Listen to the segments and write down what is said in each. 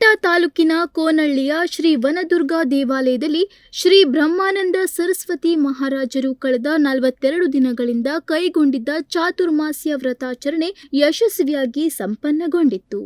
ಕುಮಟಾ ತಾಲೂಕಿನ ಕೋನಳ್ಳಿಯ ಶ್ರೀ ವನದುರ್ಗಾ ದೇವಾಲಯದಲ್ಲಿ ಶ್ರೀ ಬ್ರಹ್ಮಾನಂದ ಸರಸ್ವತಿ ಮಹಾರಾಜರು ಕಳೆದ ನಲವತ್ತೆರಡು ದಿನಗಳಿಂದ ಕೈಗೊಂಡಿದ್ದ ಚಾತುರ್ಮಾಸ್ಯ ವ್ರತಾಚರಣೆ ಯಶಸ್ವಿಯಾಗಿ ಸಂಪನ್ನಗೊಂಡಿತ್ತು.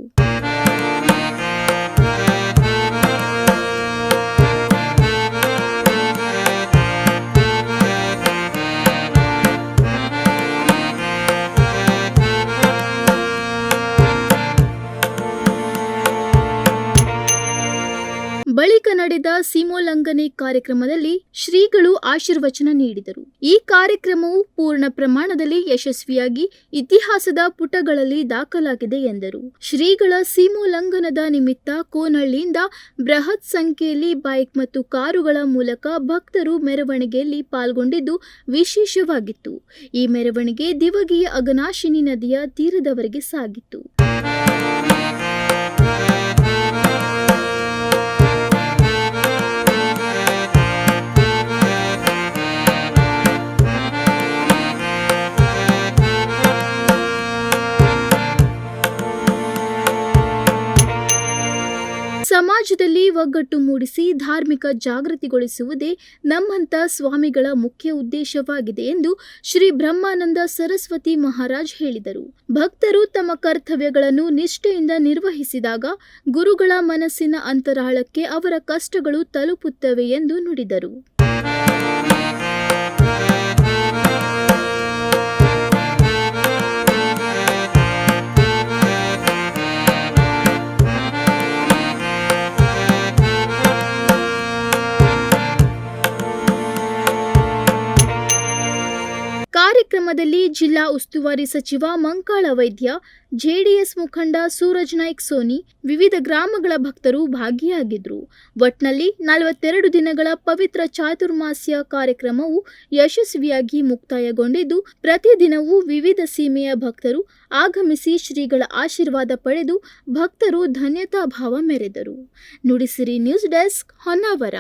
ಬಳಿಕ ನಡೆದ ಸೀಮೋಲ್ಲಂಘನೆ ಕಾರ್ಯಕ್ರಮದಲ್ಲಿ ಶ್ರೀಗಳು ಆಶೀರ್ವಚನ ನೀಡಿದರು. ಈ ಕಾರ್ಯಕ್ರಮವು ಪೂರ್ಣ ಪ್ರಮಾಣದಲ್ಲಿ ಯಶಸ್ವಿಯಾಗಿ ಇತಿಹಾಸದ ಪುಟಗಳಲ್ಲಿ ದಾಖಲಾಗಿದೆ ಎಂದರು. ಶ್ರೀಗಳ ಸೀಮೋಲ್ಲಂಘನದ ನಿಮಿತ್ತ ಕೋನಹಳ್ಳಿಯಿಂದ ಬೃಹತ್ ಸಂಖ್ಯೆಯಲ್ಲಿ ಬೈಕ್ ಮತ್ತು ಕಾರುಗಳ ಮೂಲಕ ಭಕ್ತರು ಮೆರವಣಿಗೆಯಲ್ಲಿ ಪಾಲ್ಗೊಂಡಿದ್ದು ವಿಶೇಷವಾಗಿತ್ತು. ಈ ಮೆರವಣಿಗೆ ದಿವಗಿಯ ಅಗನಾಶಿನಿ ನದಿಯ ತೀರದವರೆಗೆ ಸಾಗಿತ್ತು. ಸಮಾಜದಲ್ಲಿ ಒಗ್ಗಟ್ಟು ಮೂಡಿಸಿ ಧಾರ್ಮಿಕ ಜಾಗೃತಿಗೊಳಿಸುವುದೇ ನಮ್ಮಂತ ಸ್ವಾಮಿಗಳ ಮುಖ್ಯ ಉದ್ದೇಶವಾಗಿದೆ ಎಂದು ಶ್ರೀ ಬ್ರಹ್ಮಾನಂದ ಸರಸ್ವತಿ ಮಹಾರಾಜ್ ಹೇಳಿದರು. ಭಕ್ತರು ತಮ್ಮ ಕರ್ತವ್ಯಗಳನ್ನು ನಿಷ್ಠೆಯಿಂದ ನಿರ್ವಹಿಸಿದಾಗ ಗುರುಗಳ ಮನಸ್ಸಿನ ಅಂತರಾಳಕ್ಕೆ ಅವರ ಕಷ್ಟಗಳು ತಲುಪುತ್ತವೆ ಎಂದು ನುಡಿದರು. ಕಾರ್ಯಕ್ರಮದಲ್ಲಿ ಜಿಲ್ಲಾ ಉಸ್ತುವಾರಿ ಸಚಿವ ಮಂಕಾಳ ವೈದ್ಯ, ಜೆಡಿಎಸ್ ಮುಖಂಡ ಸೂರಜ್ ನಾಯ್ಕ್ ಸೋನಿ, ವಿವಿಧ ಗ್ರಾಮಗಳ ಭಕ್ತರು ಭಾಗಿಯಾಗಿದ್ದರು ಒಟ್ನಲ್ಲಿ ನಲವತ್ತೆರಡು ದಿನಗಳ ಪವಿತ್ರ ಚಾತುರ್ಮಾಸ್ಯ ಕಾರ್ಯಕ್ರಮವು ಯಶಸ್ವಿಯಾಗಿ ಮುಕ್ತಾಯಗೊಂಡಿದ್ದು, ಪ್ರತಿದಿನವೂ ವಿವಿಧ ಸೀಮೆಯ ಭಕ್ತರು ಆಗಮಿಸಿ ಶ್ರೀಗಳ ಆಶೀರ್ವಾದ ಪಡೆದು ಭಕ್ತರು ಧನ್ಯತಾ ಭಾವ ಮೆರೆದರು. Nudisiri news desk Honnavar.